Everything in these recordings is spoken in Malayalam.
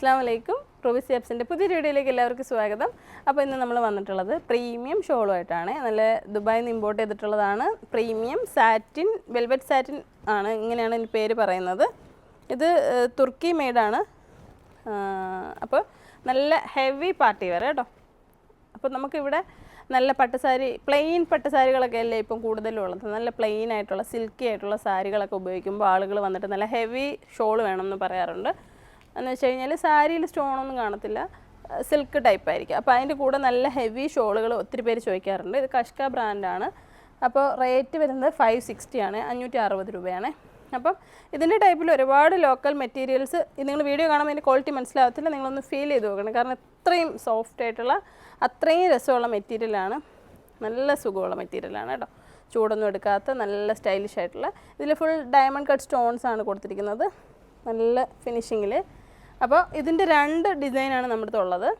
അസ്സാം വലൈക്കും റൂബി സിയാബ്സിന്റെ പുതിയ വീഡിയോയിലേക്ക് എല്ലാവർക്കും സ്വാഗതം. അപ്പോൾ ഇന്ന് നമ്മൾ വന്നിട്ടുള്ളത് പ്രീമിയം ഷോളുമായിട്ടാണ്. നല്ല ദുബായിൽ നിന്ന് ഇമ്പോർട്ട് ചെയ്തിട്ടുള്ളതാണ്. പ്രീമിയം സാറ്റിൻ വെൽവെറ്റ് സാറ്റിൻ ആണ് ഇങ്ങനെയാണ് ഇതിന്റെ പേര് പറയുന്നത്. ഇത് തുർക്കി മെയ്ഡാണ് അപ്പോൾ നല്ല ഹെവി പാർട്ടി വെയർ കേട്ടോ. അപ്പോൾ നമുക്കിവിടെ നല്ല പട്ടുസാരി പ്ലെയിൻ പട്ടുസാരികളൊക്കെ അല്ലേ ഇപ്പം കൂടുതലും ഉള്ളത് നല്ല പ്ലെയിൻ ആയിട്ടുള്ള സിൽക്കി ആയിട്ടുള്ള സാരികളൊക്കെ ഉപയോഗിക്കുമ്പോൾ ആളുകൾ വന്നിട്ട് നല്ല ഹെവി ഷോൾ വേണമെന്ന് പറയാറുണ്ട്. എന്ന് വെച്ച് കഴിഞ്ഞാൽ സാരിയിൽ സ്റ്റോണൊന്നും കാണത്തില്ല. സിൽക്ക് ടൈപ്പ് ആയിരിക്കും. അപ്പോൾ അതിന്റെ കൂടെ നല്ല ഹെവി ഷോളുകൾ ഒത്തിരി പേര് ചോദിക്കാറുണ്ട്. ഇത് കഷ്ക ബ്രാൻഡാണ് അപ്പോൾ റേറ്റ് വരുന്നത് ഫൈവ് സിക്സ്റ്റി ആണ്. അഞ്ഞൂറ്റി അറുപത് രൂപയാണ്. അപ്പം ഇതിന്റെ ടൈപ്പിൽ ഒരുപാട് ലോക്കൽ മെറ്റീരിയൽസ് നിങ്ങൾ വീഡിയോ കാണുമ്പോൾ അതിന്റെ ക്വാളിറ്റി മനസ്സിലാവത്തില്ല. നിങ്ങളൊന്ന് ഫീൽ ചെയ്ത് നോക്കണം. കാരണം അത്രയും സോഫ്റ്റ് ആയിട്ടുള്ള അത്രയും രസമുള്ള മെറ്റീരിയലാണ് നല്ല സുഖമുള്ള മെറ്റീരിയലാണ് കേട്ടോ. ചൂടൊന്നും എടുക്കാത്ത നല്ല സ്റ്റൈലിഷ് ആയിട്ടുള്ള. ഇതിൽ ഫുൾ ഡയമണ്ട് കട്ട് സ്റ്റോൺസ് ആണ് കൊടുത്തിരിക്കുന്നത്. നല്ല ഫിനിഷിങ്ങിൽ അപ്പോൾ ഇതിന്റെ രണ്ട് ഡിസൈനാണ് നമ്മുടെ ഉള്ളത്.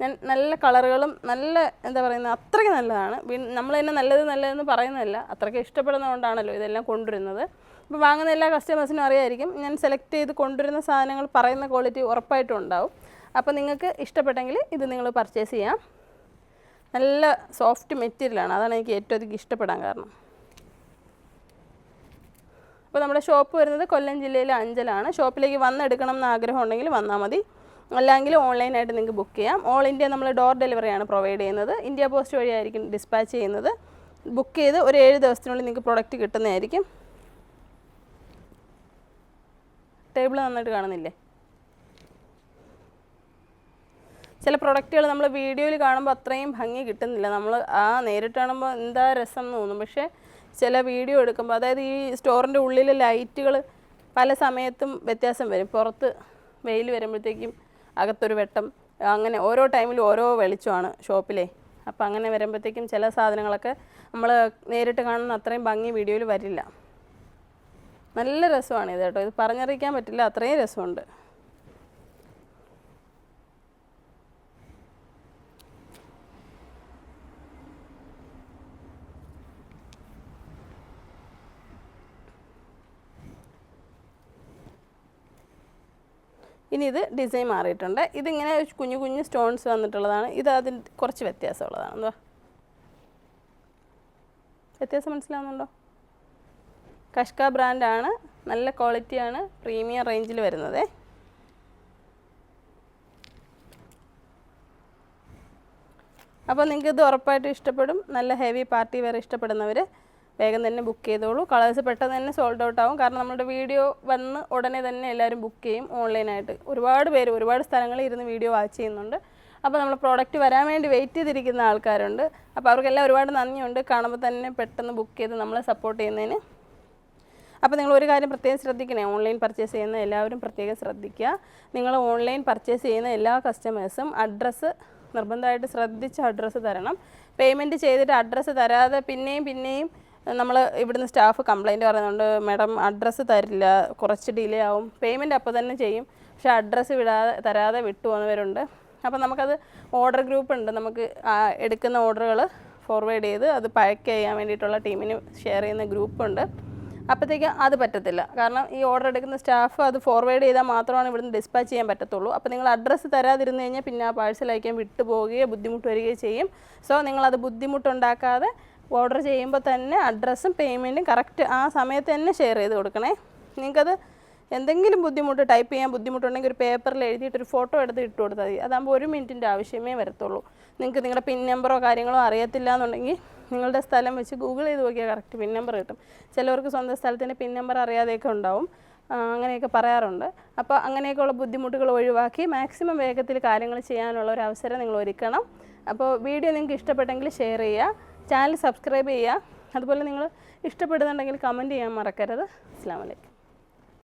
ഞാൻ നല്ല കളറുകളും നല്ല എന്താ പറയുന്നത് അത്രയ്ക്ക് നല്ലതാണ്. നമ്മൾ തന്നെ നല്ലത് നല്ലതെന്ന് പറയുന്നതല്ല. അത്രയ്ക്ക് ഇഷ്ടപ്പെടുന്നതുകൊണ്ടാണല്ലോ ഇതെല്ലാം കൊണ്ടുവരുന്നത്. അപ്പോൾ വാങ്ങുന്ന എല്ലാ കസ്റ്റമേഴ്സിനും അറിയായിരിക്കും. ഞാൻ സെലക്ട് ചെയ്ത് കൊണ്ടുവരുന്ന സാധനങ്ങൾ പറയുന്ന ക്വാളിറ്റി ഉറപ്പായിട്ടും ഉണ്ടാവും. അപ്പോൾ നിങ്ങൾക്ക് ഇഷ്ടപ്പെട്ടെങ്കിൽ ഇത് നിങ്ങൾ പർച്ചേസ് ചെയ്യാം. നല്ല സോഫ്റ്റ് മെറ്റീരിയലാണ് അതാണ് എനിക്ക് ഏറ്റവും അധികം ഇഷ്ടപ്പെടാൻ കാരണം. അപ്പോൾ നമ്മുടെ ഷോപ്പ് വരുന്നത് കൊല്ലം ജില്ലയിലെ അഞ്ചലാണ്. ഷോപ്പിലേക്ക് വന്നെടുക്കണം എന്ന് ആഗ്രഹം ഉണ്ടെങ്കിൽ വന്നാൽ മതി. അല്ലെങ്കിൽ ഓൺലൈനായിട്ട് നിങ്ങൾക്ക് ബുക്ക് ചെയ്യാം. ഓൾ ഇന്ത്യ നമ്മൾ ഡോർ ഡെലിവറിയാണ് പ്രൊവൈഡ് ചെയ്യുന്നത്. ഇന്ത്യ പോസ്റ്റ് വഴിയായിരിക്കും ഡിസ്പാച്ച് ചെയ്യുന്നത്. ബുക്ക് ചെയ്ത് ഒരു ഏഴ് ദിവസത്തിനുള്ളിൽ നിങ്ങൾക്ക് പ്രൊഡക്റ്റ് കിട്ടുന്നതായിരിക്കും. ടേബിൾ നന്നായിട്ട് കാണുന്നില്ലേ? ചില പ്രൊഡക്റ്റുകൾ നമ്മൾ വീഡിയോയിൽ കാണുമ്പോൾ അത്രയും ഭംഗി കിട്ടുന്നില്ല. നമ്മൾ ആ നേരിട്ട് കാണുമ്പോൾ എന്താ രസം എന്ന് തോന്നും. പക്ഷേ ചില വീഡിയോ എടുക്കുമ്പോൾ അതായത് ഈ സ്റ്റോറിന്റെ ഉള്ളിലെ ലൈറ്റുകൾ പല സമയത്തും വ്യത്യാസം വരും. പുറത്ത് വെയിൽ വരുമ്പോഴത്തേക്കും അകത്തൊരു വെട്ടം അങ്ങനെ ഓരോ ടൈമിലും ഓരോ വെളിച്ചമാണ് ഷോപ്പിലെ. അപ്പോൾ അങ്ങനെ വരുമ്പോഴത്തേക്കും ചില സാധനങ്ങളൊക്കെ നമ്മൾ നേരിട്ട് കാണുന്ന അത്രയും ഭംഗി വീഡിയോയിൽ വരില്ല. നല്ല രസമാണ് ഇത് കേട്ടോ. ഇത് പറഞ്ഞറിയിക്കാൻ പറ്റില്ല അത്രയും രസമുണ്ട്. ഇനി ഇത് ഡിസൈൻ മാറിയിട്ടുണ്ട്. ഇതിങ്ങനെ കുഞ്ഞു കുഞ്ഞു സ്റ്റോൺസ് വന്നിട്ടുള്ളതാണ്. ഇത് അതിൽ കുറച്ച് വ്യത്യാസമുള്ളതാണ്. എന്താ വ്യത്യാസം മനസ്സിലാവുന്നുണ്ടോ? കഷ്ക ബ്രാൻഡാണ് നല്ല ക്വാളിറ്റിയാണ് പ്രീമിയം റേഞ്ചിൽ വരുന്നത്. അപ്പോൾ നിങ്ങൾക്ക് ഇത് ഉറപ്പായിട്ടും ഇഷ്ടപ്പെടും. നല്ല ഹെവി പാർട്ടി വെയർ ഇഷ്ടപ്പെടുന്നവർ വേഗം തന്നെ ബുക്ക് ചെയ്തോളൂ. കളേഴ്സ് പെട്ടെന്ന് തന്നെ സോൾഡ് ഔട്ട് ആവും. കാരണം നമ്മുടെ വീഡിയോ വന്ന് ഉടനെ തന്നെ എല്ലാവരും ബുക്ക് ചെയ്യും ഓൺലൈനായിട്ട് ഒരുപാട് പേര് ഒരുപാട് സ്ഥലങ്ങളിൽ ഇരുന്ന് വീഡിയോ വാച്ച് ചെയ്യുന്നുണ്ട്. അപ്പോൾ നമ്മൾ പ്രോഡക്റ്റ് വരാൻ വേണ്ടി വെയിറ്റ് ചെയ്തിരിക്കുന്ന ആൾക്കാരുണ്ട്. അപ്പോൾ അവർക്കെല്ലാം ഒരുപാട് നന്ദിയുണ്ട്. കാണുമ്പോൾ തന്നെ പെട്ടെന്ന് ബുക്ക് ചെയ്ത് നമ്മളെ സപ്പോർട്ട് ചെയ്യുന്നതിന്. അപ്പോൾ നിങ്ങൾ ഒരു കാര്യം പ്രത്യേകം ശ്രദ്ധിക്കണേ. ഓൺലൈൻ പർച്ചേസ് ചെയ്യുന്ന എല്ലാവരും പ്രത്യേകം ശ്രദ്ധിക്കുക. നിങ്ങൾ ഓൺലൈൻ പർച്ചേസ് ചെയ്യുന്ന എല്ലാ കസ്റ്റമേഴ്സും അഡ്രസ്സ് നിർബന്ധമായിട്ട് ശ്രദ്ധിച്ച് അഡ്രസ്സ് തരണം. പേയ്മെന്റ് ചെയ്തിട്ട് അഡ്രസ്സ് തരാതെ പിന്നെയും പിന്നെയും നമ്മൾ ഇവിടുന്ന് സ്റ്റാഫ് കംപ്ലൈന്റ് പറയുന്നുണ്ട് മാഡം അഡ്രസ്സ് തരില്ല കുറച്ച് ഡിലേ ആവും. പേയ്മെന്റ് അപ്പോൾ തന്നെ ചെയ്യും. പക്ഷേ അഡ്രസ്സ് വിടാതെ തരാതെ വിട്ടു പോകുന്നവരുണ്ട് അപ്പോൾ നമുക്കത് ഓർഡർ ഗ്രൂപ്പ് ഉണ്ട്. നമുക്ക് എടുക്കുന്ന ഓർഡറുകൾ ഫോർവേഡ് ചെയ്ത് അത് പാക്ക് ചെയ്യാൻ വേണ്ടിയിട്ടുള്ള ടീമിന് ഷെയർ ചെയ്യുന്ന ഗ്രൂപ്പുണ്ട് അപ്പോഴത്തേക്ക് അത് പറ്റത്തില്ല. കാരണം ഈ ഓർഡർ എടുക്കുന്ന സ്റ്റാഫ് അത് ഫോർവേഡ് ചെയ്താൽ മാത്രമാണ് ഇവിടുന്ന് ഡിസ്പാച്ച് ചെയ്യാൻ പറ്റത്തുള്ളൂ. അപ്പോൾ നിങ്ങൾ അഡ്രസ്സ് തരാതിരുന്ന് കഴിഞ്ഞാൽ പിന്നെ ആ പാഴ്സൽ അയക്കാൻ വിട്ടു പോവുകയോ ബുദ്ധിമുട്ട് വരികയോ ചെയ്യും. സോ നിങ്ങളത് ബുദ്ധിമുട്ടുണ്ടാക്കാതെ ഓർഡർ ചെയ്യുമ്പോൾ തന്നെ അഡ്രസ്സും പേയ്മെന്റും കറക്റ്റ് ആ സമയത്ത് തന്നെ ഷെയർ ചെയ്ത് കൊടുക്കണേ. നിങ്ങൾക്കത് എന്തെങ്കിലും ബുദ്ധിമുട്ട് ടൈപ്പ് ചെയ്യാൻ ബുദ്ധിമുട്ടുണ്ടെങ്കിൽ ഒരു പേപ്പറിൽ എഴുതിയിട്ട് ഒരു ഫോട്ടോ എടുത്ത് ഇട്ട് കൊടുത്താൽ മതി. അതാകുമ്പോൾ ഒരു മിനിറ്റിന്റെ ആവശ്യമേ വരത്തുള്ളൂ. നിങ്ങൾക്ക് നിങ്ങളുടെ പിൻ നമ്പറോ കാര്യങ്ങളോ അറിയത്തില്ല എന്നുണ്ടെങ്കിൽ നിങ്ങളുടെ സ്ഥലം വെച്ച് ഗൂഗിൾ ചെയ്ത് നോക്കിയാൽ കറക്റ്റ് പിൻ നമ്പർ കിട്ടും. ചിലവർക്ക് സ്വന്തം സ്ഥലത്തിന്റെ പിൻ നമ്പർ അറിയാതെയൊക്കെ ഉണ്ടാവും. അങ്ങനെയൊക്കെ പറയാറുണ്ട്. അപ്പോൾ അങ്ങനെയൊക്കെയുള്ള ബുദ്ധിമുട്ടുകൾ ഒഴിവാക്കി മാക്സിമം വേഗത്തിൽ കാര്യങ്ങൾ ചെയ്യാനുള്ള ഒരു അവസരം നിങ്ങൾ ഒരുക്കണം. അപ്പോൾ വീഡിയോ നിങ്ങൾക്ക് ഇഷ്ടപ്പെട്ടെങ്കിൽ ഷെയർ ചെയ്യുക ചാനൽ സബ്സ്ക്രൈബ് ചെയ്യുക. അതുപോലെ നിങ്ങൾ ഇഷ്ടപ്പെടുന്നുണ്ടെങ്കിൽ കമന്റ് ചെയ്യാൻ മറക്കരുത്. അസ്സാം വലൈക്കും